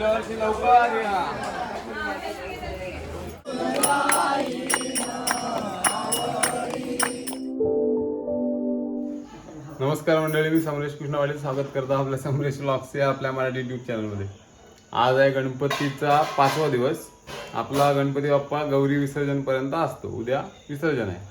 पुढल्या वर्षी लवकर नमस्कार मंडळी मी समरेश कृष्णवाडी स्वागत करतो आपल्या समरेश ब्लॉग्स या आपल्या मराठी युट्यूब चॅनलमध्ये आज आहे गणपतीचा पाचवा दिवस. आपला गणपती बाप्पा गौरी विसर्जनपर्यंत असतो. उद्या विसर्जन आहे.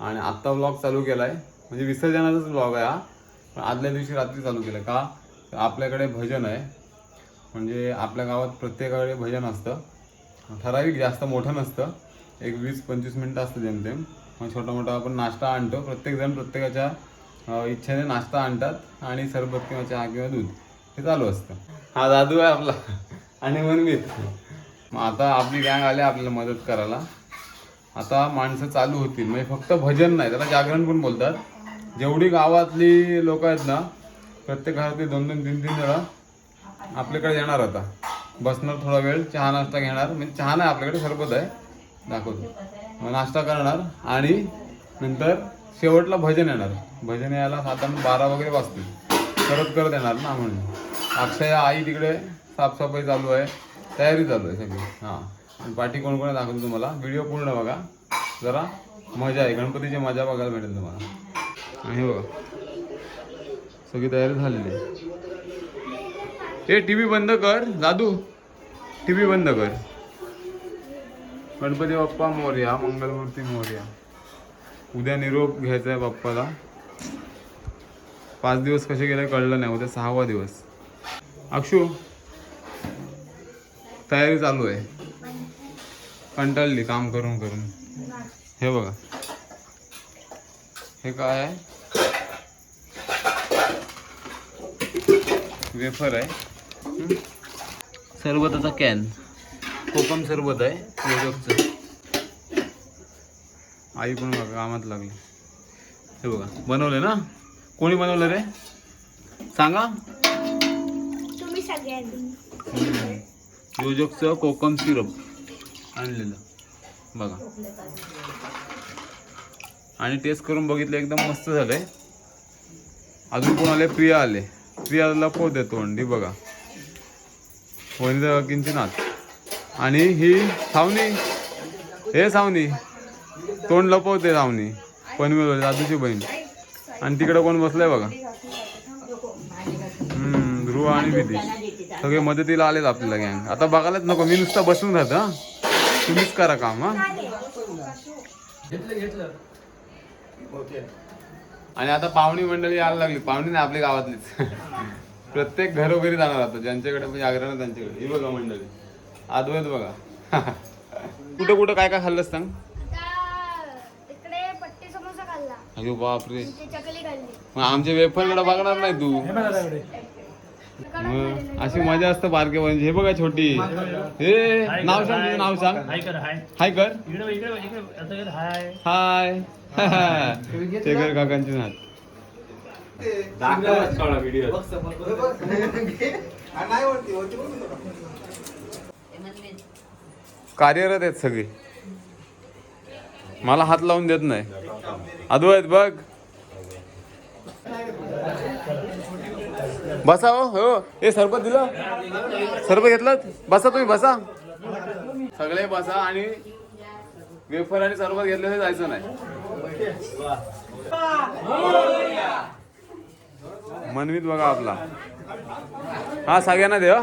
आणि आत्ता ब्लॉग चालू केला आहे म्हणजे विसर्जनाचाच ब्लॉग आहे हा. पण आदल्या दिवशी रात्री चालू केला का? आपल्याकडे भजन आहे. म्हणजे आपल्या गावात प्रत्येकाकडे भजन असतं. ठराविक जास्त मोठं नसतं. एक वीस पंचवीस मिनटं असतं जेमतेम मग छोटा मोठा आपण नाश्ता आणतो. प्रत्येकजण प्रत्येकाच्या इच्छेने नाश्ता आणतात आणि सरबत किंवा चहा किंवा दूध. हे चालू असतं. हा दादू आहे आपला. आणि मनमीत मग आता आपली गँग आली आपल्याला मदत करायला. आता माणसं चालू होतील. म्हणजे फक्त भजन नाही. त्याला जागरण पण बोलतात. जेवढी गावातली लोक आहेत ना प्रत्येक घरातली दोन दोन तीन तीन जण आपल्याकडे येणार आता. बसणार थोडा वेळ चहा नाश्ता घेणार. म्हणजे चहा नाही आपल्याकडे सरबत आहे. दाखवतो. मग नाश्ता करणार आणि नंतर शेवटला भजन येणार. भजन यायला साधारण बारा वगैरे वाजतील. करत करत येणार ना म्हणून. अक्षय आई तिकडे साफसफाई चालू आहे. तयारी चालू आहे सगळी. हां. आणि पाठी कोण कोण दाखवतो तुम्हाला. व्हिडिओ पूर्ण बघा. जरा मजा आहे. गणपतीची मजा बघायला भेटेल तुम्हाला. आणि बघा. सगळी तयारी झालेली आहे. ए टी व्ही बंद कर. दादू टी व्ही बंद कर. गणपती बाप्पा मोर्या मंगलमूर्ती मोर्या. उद्या निरोप घ्यायचा आहे बाप्पाला. पाच दिवस कसे गेले कळलं नाही. उद्या सहावा दिवस. अक्षू तयारी चालू आहे. कंटाळली काम करून करून. हे बघा. हे काय आहे? वेफर आहे. सरबताचा कॅन कोकम सरबत आहे योजकचं आई पण बघा कामात लागली. हे बघा बनवले ना? कोणी बनवलं रे? सांगा. तुम्ही सगळ्यांनी. योजकचं कोकम सिरप आणलेलं. बघा. आणि टेस्ट करून बघितलं एकदम मस्त झालंय. अजून कोण आले प्रिया आले? प्रियाला पोत देतो अंडी बघा. वनिता किंचिनाथ. आणि ही सावनी. हे सावनी. तोंड लपवते सावनी. पनवेल दादूची बहीण. आणि तिकडं कोण बसलंय बघा. ध्रुव आणि विधी सगळे मदतीला आलेत आपल्याला गँग आता बघायलाच नको मी नुसता बसून राहत हा. तुम्हीच करा काम हा. आणि आता पाहुणी मंडळी यायला लागली. पाहुणी नाही आपल्या गावातलीच. प्रत्येक घरोघरी जाणार आता ज्यांच्याकडे जागरण आहे त्यांच्याकडे. ही बघा मंडळी. अद्वैत बघा. कुठं कुठं काय काय खाल्लंस सांग? खाल्ला. अरे बापरे. खाल्ली. मग आमच्या वेफरकडे बघणार नाही तू. मग अशी मजा असतं बारके म्हणजे. हे बघा छोटी. हे नाव सांग तुझं नाव सांग. हाय कर हाय. हाय कर. इकडे इकडे इकडे आता कर हाय. हाय. शेखर काकांची नात. कार्यरत आहेत सगळे. मला हात लावून देत नाही. अद्वैत बघ. बसा हो हो. हे सरबत दिलं? सरबत घेतलं? बसा तुम्ही बसा. सगळे बसा आणि वेफर आणि सरबत घेतल्याशिवाय जायचं नाही. मनवीत बघा आपला. हा सगळ्यांना दे हा.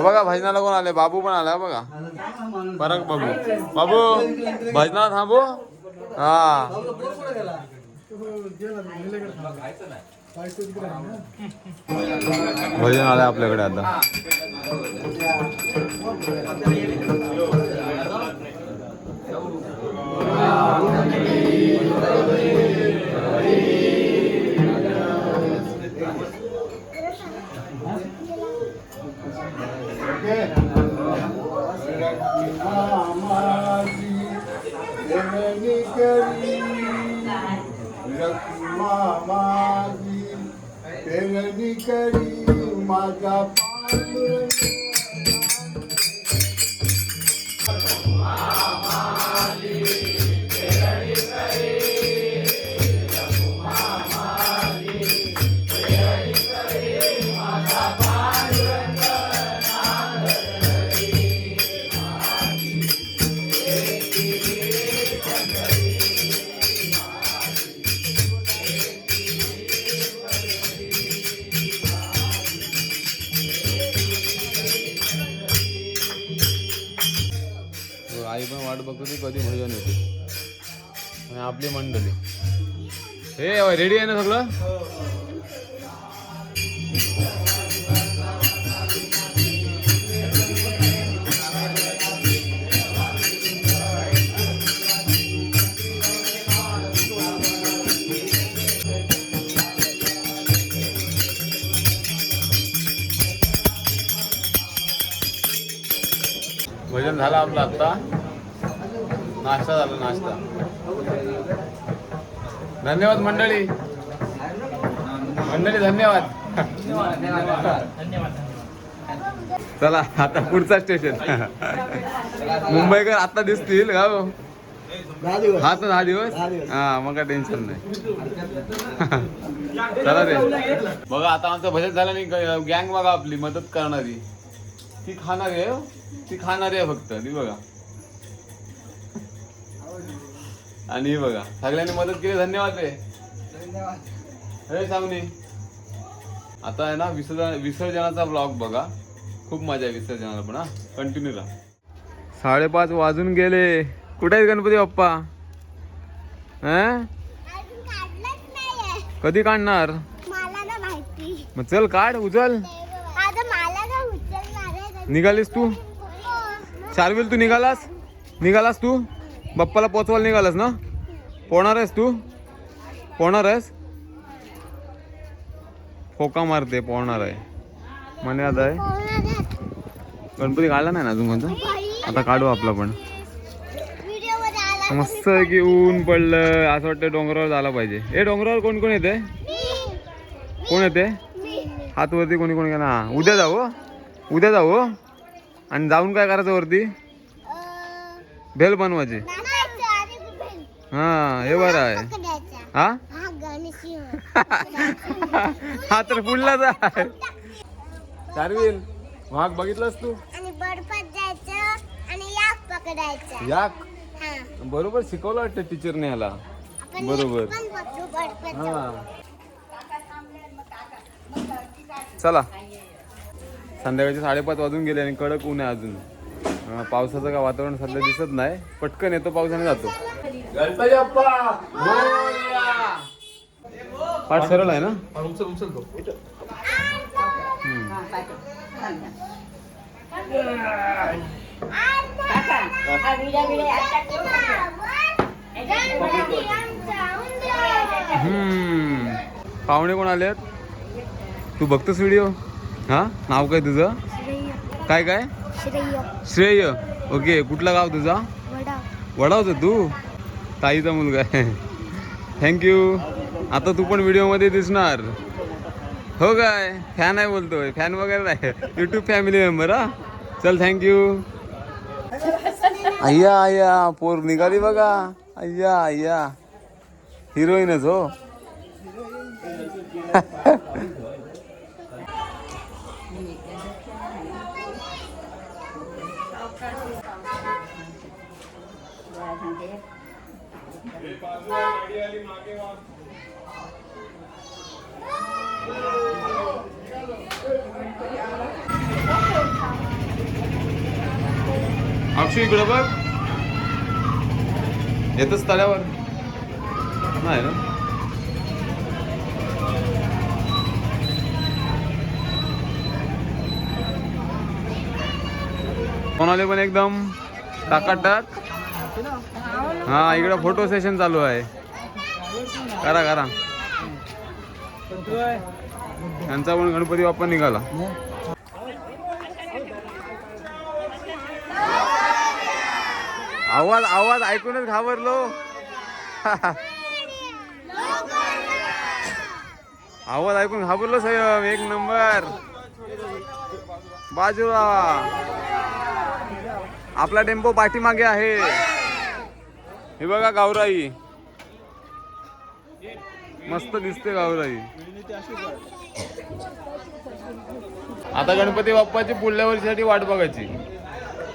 बघा भजनाला कोण आले बाबू पण आला बघा. परक बाबू बाबू भजनाला थांबू हा. भजन आलं आपल्याकडे आता. माझा हो, आपली मंडळी. हे रेडी आहे ना सगळं? भजन झालं आपलं आत्ता. नाश्ता झाला नाश्ता. धन्यवाद मंडळी. मंडळी धन्यवाद. चला आता पुढचा स्टेशन मुंबईकर आता दिसतील का हो? हा तर दहा दिवस? हा मग काय टेन्शन नाही. चला ते. बघा आता आमचं भजन झालं नाही गँग बघा आपली मदत करणारी. ती खाणारी आहे हो. ती खाणारी आहे फक्त ती बघा. आणि ही बघा सगळ्यांनी मदत केली धन्यवाद रे. हे सांगणी आता आहे ना विसर्जन विसर्जनाचा ब्लॉग बघा. खूप मजा आहे विसर्जनाला पण हा. कंटिन्यू राहा. साडेपाच वाजून गेले. कुठे आहेत गणपती बाप्पा? हं? अजून काढलंच नाहीये. कधी काढणार? मला ना माहिती. मग चल काढ उचल. निघालीस तू? चारविल तू निघालास? निघालास तू? बाप्पाला पोचवायला निघालास ना? पोहणार आहेस तू? पोहणार आहेस? फोका मारते पोहणार आहे. म्हणे आता आहे. गणपती काढला नाही ना अजून कोणता? आता काढू आपला पण. मस्त आहे की ऊन पडलं असं वाटतं डोंगरावर झाला पाहिजे. हे डोंगरावर कोण कोण येते कोण येते हात वरती कोणी कोणी ना उद्या जाऊ हो. उद्या जाऊ हो. आणि जाऊन काय करायचं वरती? भेल बनवायची. हा हे बरं आहे. हा? हा? गणेश तर पुढलाच आहे चारवील वाघ बघितलास तू? आणि बर्फात जायचं आणि याक पकडायचं. याक? हा. बरोबर शिकवलं वाटतं टीचरने ह्याला. आपण बरोबर. हा. चला. संध्याकाळचे साडेपाच वाजून गेले आणि कडक ऊन आहे अजून. पावसाचं का वातावरण सध्या दिसत नाही. पटकन येतो पावसाने जातो. गणपती बाप्पा मोरया. पाठ सरळ आहे ना? उचल उचल तो हम्म. पाहुणे कोण आलेत तू बघतोस व्हिडिओ हा? नाव काय तुझं? काय काय? श्रेय. श्रेय. ओके कुठलं गाव तुझा? वडा. वडावचं तू? ताईचा मुलगा आहे. थँक्यू आता तू पण व्हिडिओमध्ये दिसणार. हो काय? फॅन आहे बोलतोय. फॅन वगैरे नाही. युट्यूब फॅमिली मेंबर हा? चल थँक्यू अय्या अय्या पोर निघाली बघा. अय्या अय्या. हिरोईनच हो. अक्षय इकडं बघ. येतच तळ्यावर? नाही ना? कोणाले पण एकदम टाकाटाक. हा इकडं फोटो सेशन चालू आहे. करा करा. त्यांचा पण गणपती बाप्पा निघाला. आवाज आवाज ऐकूनच घाबरलो. आवाज ऐकून घाबरलो साहेब एक नंबर. बाजूला. आपला टेम्पो पाठीमागे आहे. हे बघा गावराई. मस्त दिसते गावराई. आता गणपती बाप्पाची पुढल्या वर्षीसाठी वाट बघायची.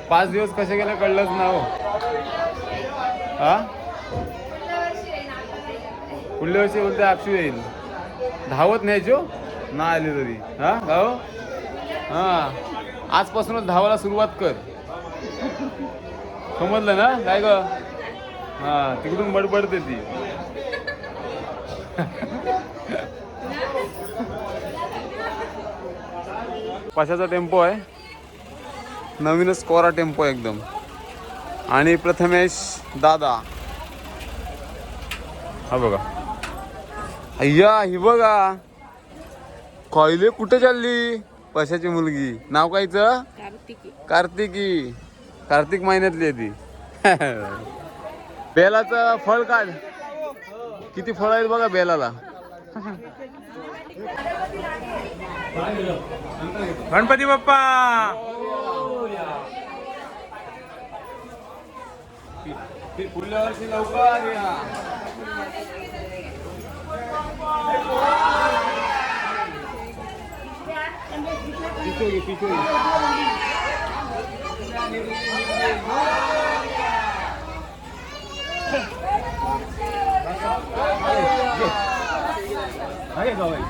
पाच दिवस कसे गेले कळलंच ना हो. हा? पुढल्या वर्षी बोलते आपशी येईल. धावत न्यायचो ना आले तरी. हा गाव? हा. आजपासूनच धावायला सुरुवात कर. समजलं ना? काय ग? हा तिकडून बडबडते ती. पाशाचा टेम्पो आहे. नवीनच कोरा टेम्पो आहे एकदम. आणि प्रथमेश दादा. हा बघा. अय्या ही बघा. कॉयले कुठे चालली? पशाची मुलगी. नाव कायचं कार्तिकी. कार्तिक महिन्यातली आहे ती. बेलाचं फळ काढ. किती फळ आहेत बघा बेलाला. गणपती बाप्पा! पुढल्या वर्षी लवकर या. आहे का बाई?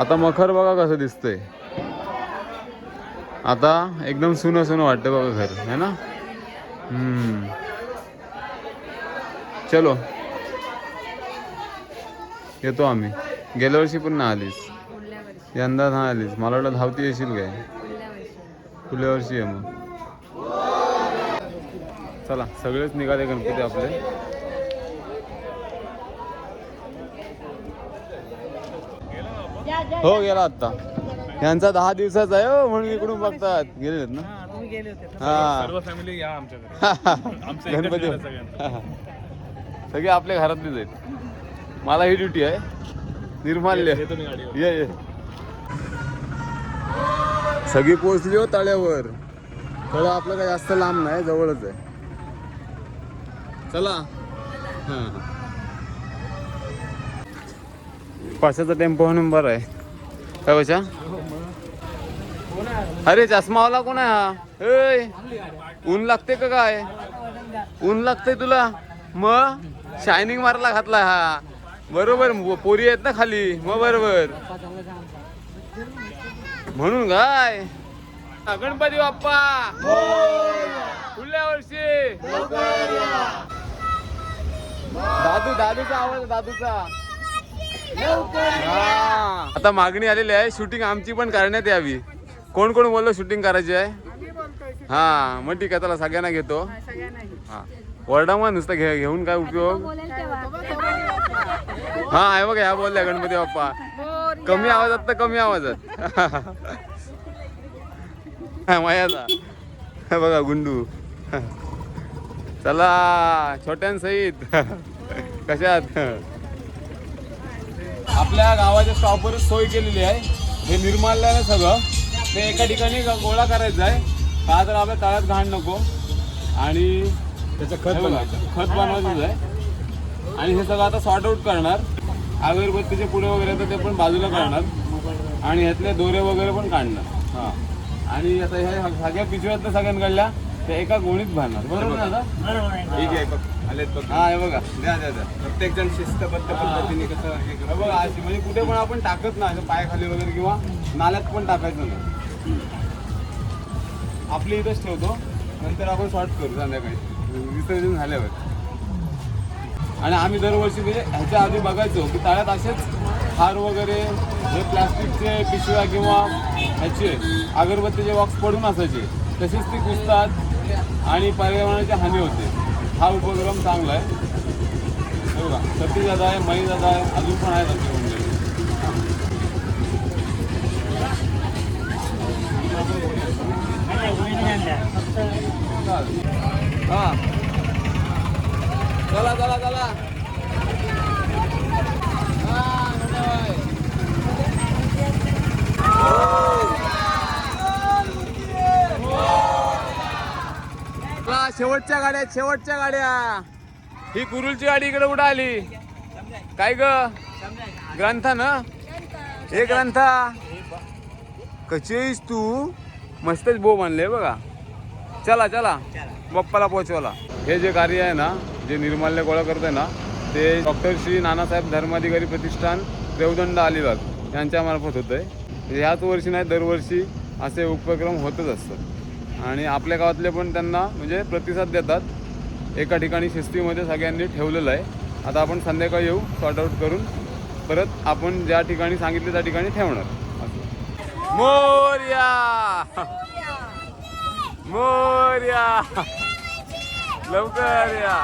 आता मखर बघा कसं दिसतंय. आता एकदम सुन सुन वाटतं बघा घर है ना? हम्म. चलो. येतो आम्ही. गेल्या वर्षी पण ना आलीस. यंदा ना आलीस. मला वाटलं धावती येशील काय? पुढल्या वर्षी. आहे मग. चला सगळेच निघाले गणपती आपले. हो गेला आता यांचा दहा दिवसाचा आहे हो म्हणून इकडून बघतात. गेले ना? तुम्ही गेले होते. हा. सर्व फॅमिली या आमच्याकडे. आमचं एकच गणपती. सगळे आपल्या घरातलीच आहेत. मला ही ड्युटी आहे. निर्माल्य. ये ये सगळी पोहोचली हो तळ्यावर. तळं आपलं काही जास्त लांब नाही जवळच आहे. चला. हा. पाशाचा टेम्पो नंबर आहे. काय बशा अरे चष्मावाला कोण आहे हा? ऊन लागते का काय? ऊन लागतंय तुला? मग शायनिंग मारला घातला हा. बरोबर पोरी आहेत ना खाली. मग बरोबर. म्हणून काय? गणपती बाप्पा. पुढल्या वर्षी. दादू दादूचा आवाज दादूचा. हा. आता मागणी आलेली आहे शूटिंग आमची पण करण्यात यावी. कोण कोण बोललो शूटिंग करायची आहे? हा मग ठीक आहे त्याला सगळ्यांना घेतो. हा. वरडा नुसतं घे घेऊन काय उपयोग? हा आहे बघा ह्या बोलल्या गणपती बाप्पा. कमी आवाजात तर कमी आवाजात. मायाचा. बघा गुंडू. चला छोट्यांसहित. कशात? आपल्या गावाच्या स्टॉपवरच सोय केलेली आहे. हे निर्माल्यानं सगळं. ते एका ठिकाणी गोळा करायचं आहे. का तर आपल्या तळ्यात घाण नको. आणि त्याचं खत खत बनवायचं आहे. आणि हे सगळं आता सॉर्ट आउट करणार. अगरबत्तीचे पुढे वगैरे तर ते पण बाजूला करणार. आणि ह्यातले दोरे वगैरे पण काढणार. हा. आणि आता ह्या सगळ्या पिशव्यात सगळ्यांना काढल्या ते एका गोणीत भरणार. बरोबर ना? ठीक आहे बघ. आलेत बघ. हा हे बघा. द्या द्या द्या. प्रत्येक जण शिस्तबद्ध पद्धतीने कसं हे बघा अशी म्हणजे कुठे पण आपण टाकत नाही. पायाखाली वगैरे किंवा नाल्यात पण टाकायचं नाही. आपली इथंच ठेवतो. नंतर आपण शॉर्ट करू संध्याकाळी. विसर्जन झाल्यावर. आणि आम्ही दरवर्षी म्हणजे ह्याच्या आधी बघायचो की तळ्यात असेच हार वगैरे हे प्लास्टिकचे पिशव्या किंवा ह्याचे अगरबत्तीचे बॉक्स पडून असायचे तसेच ती कुसतात आणि पर्यावरणाची हानी होते. हा उपक्रम चांगला आहे. बघा सती दादा आहे मई दादा आहे अजून पण आहेत आमच्या मंडळी. हां. चला चला चला. शेवटच्या गाड्या शेवटच्या गाड्या. ही कुरुलची गाडी इकडे कुठं आली? काय ग? ग्रंथ ना? हे ग्रंथा. कचेस तू? मस्तच बो म्हणले बघा. चला. चला. बप्पाला पोहोचवला. हे जे कार्य आहे ना जे निर्माल्य गोळा करते ना ते डॉक्टर श्री नानासाहेब धर्माधिकारी प्रतिष्ठान देवदंड अलिबाग यांच्या मार्फत आहे ह्याच वर्षी नाही दरवर्षी असे उपक्रम होतच असतात. आणि आपल्या गावातले पण त्यांना म्हणजे प्रतिसाद देतात. एका ठिकाणी शिस्तीमध्ये सगळ्यांनी ठेवलेलं आहे. आता आपण संध्याकाळी येऊ सॉर्ट आऊट करून परत आपण ज्या ठिकाणी सांगितले त्या ठिकाणी ठेवणार. असं. मोर्या! मोर्या! लवकर या.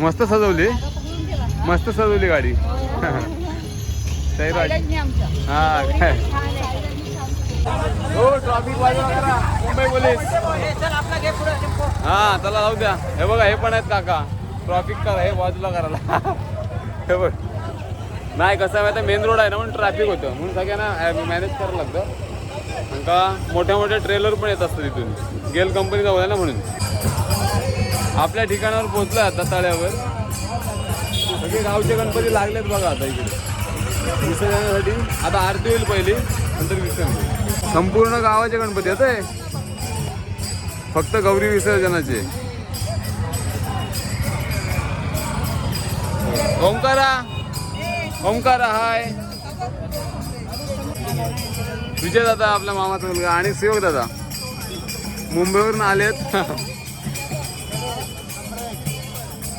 मस्त सजवली? मस्त सजवली गाडी. सैराज हा काय? हो ट्रॉफिक मुंबई पोलीस हा चला जाऊ द्या. हे बघा हे पण आहेत काका. ट्रॉफिक करा हे बाजूला करायला हे बघ. नाही कसं आहे माहिती मेन रोड आहे ना म्हणून ट्रॅफिक होतं. म्हणून सगळ्यांना मॅनेज करावं लागतं आणि का मोठ्या मोठ्या ट्रेलर पण येत असतात तिथून गेल कंपनी जवळ आहे ना म्हणून. आपल्या ठिकाणावर पोहोचलोय आता तळ्यावर. सगळे गावचे गणपती लागलेत बघा आता इकडे. विसर्जनासाठी. आता आरती होईल पहिली नंतर विसर्जन. संपूर्ण गावाचे गणपती आता फक्त गौरी विसर्जनाचे. ओंकारा. ओंकारा हाय. विजय दादा आपल्या मामाचा मुलगा आणि सेवक दादा. मुंबईवरून आलेत.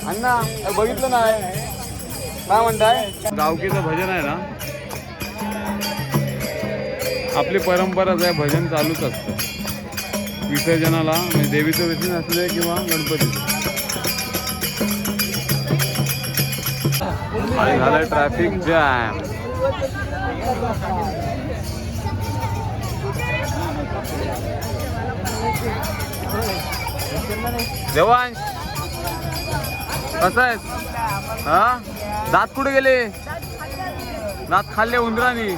अण्णा अरे बघितलं नाही. काय म्हणताय? गावकीचं भजन आहे ना? आपली परंपराच आहे भजन चालूच असतं. विसर्जनाला म्हणजे देवीचं विसर्जन असू दे किंवा गणपतीचं. झालं ट्रॅफिक जॅम जवान कसं आहेस हा? दात कुठे गेले? दात खाल्ले उंदराने.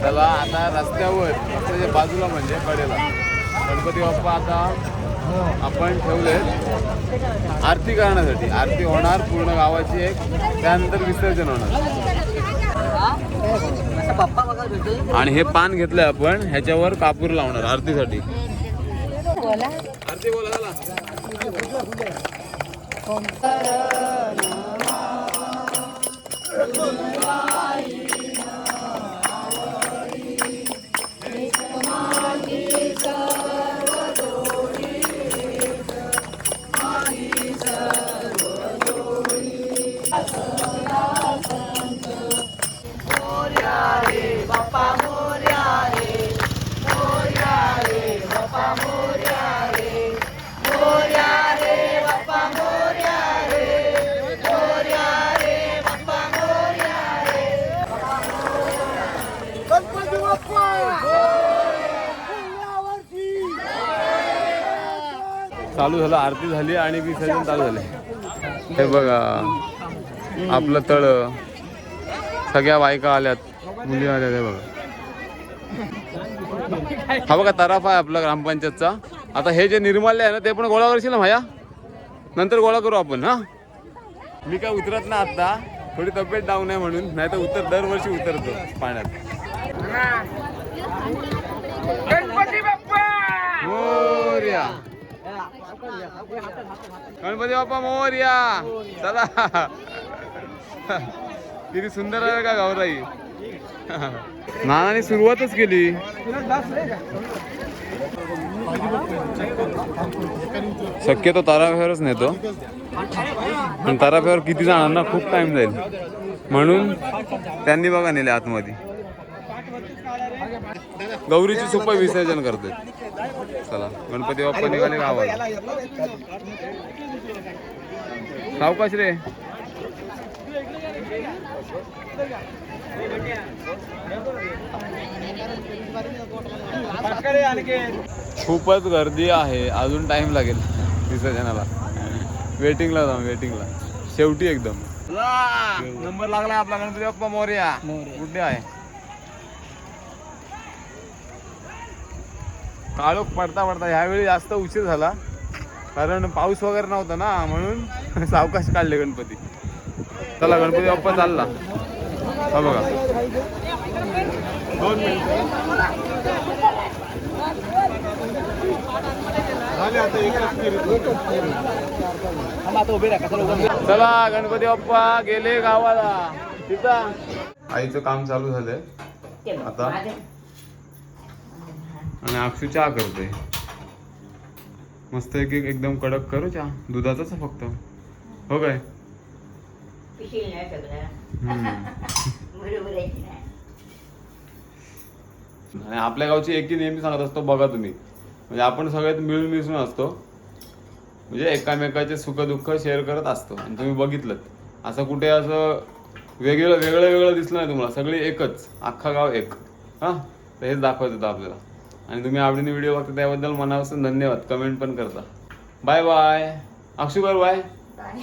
चला आता रस्त्यावर रस्त्याच्या बाजूला म्हणजे कडेला. गणपती बाप्पा आता आपण ठेवले आरती करण्यासाठी. आरती होणार पूर्ण गावाची एक. त्यानंतर विसर्जन होणार. आणि हे पान घेतलं आपण ह्याच्यावर कापूर लावणार आरतीसाठी. आरती बोला 공사를 남아 चालू झालं आरती झाली आणि विसर्जन चालू झाले. हे बघा आपलं तळ. सगळ्या बायका आल्यात मुली आल्यात हे बघा. हा बघा तराफा आहे आपला ग्रामपंचायतचा. आता हे जे निर्माल्य आहे ना ते पण गोळा करशील ना भाया? नंतर गोळा करू आपण हा? मी काय उतरत ना आता. थोडी तब्येत डाऊन आहे म्हणून. नाही तर उतर दरवर्षी उतरतो पाण्यात. मोर्या गणपती बाप्पा मोर्या. चला. किती सुंदर आहे का गावराई नानाने सुरुवातच केली. शक्यतो ताराफ्यावरच नेतो. पण ताराफ्यावर किती जणांना खूप टाइम जाईल. म्हणून त्यांनी बघा नेले आतमध्ये. गौरीची सुप विसर्जन करतोय. चला गणपती बाप्पा निघाले गावाला. सावकाश रे खूपच गर्दी आहे अजून टाइम लागेल विसर्जनाला. वेटिंगला जाऊ वेटिंगला शेवटी एकदम. नंबर लागला आपला गणपती बाप्पा मोर्या. कुठे आहे? काळोख पडता पडता ह्यावेळी जास्त उशीर झाला. कारण पाऊस वगैरे नव्हता ना म्हणून सावकाश काढले गणपती. चला गणपती बाप्पा चालला. हा बघा. दोन चला गणपती बाप्पा गेले गावाला. तिथं. आईचं काम चालू झालंय. आता आणि अक्षू चहा करते मस्त एक एक एकदम कडक करू चहा. दुधाचाच आहे फक्त. हो काय. आणि आपल्या गावची एकी नेहमी सांगत असतो बघा तुम्ही. म्हणजे आपण सगळ्यात मिळून मिसळून असतो. म्हणजे एकामेकाचे सुख दुःख शेअर करत असतो. आणि तुम्ही बघितलं असं कुठे असं वेगळं वेगळं वेगळं दिसलं नाही तुम्हाला. सगळे एकच. अख्खा गाव एक. हां? तर हेच दाखवत होतं आपल्याला. आणि तुम्ही आवडीने व्हिडिओ बघता त्याबद्दल मनापासून धन्यवाद. कमेंट पण करता. बाय बाय अक्षुकर बाय बाय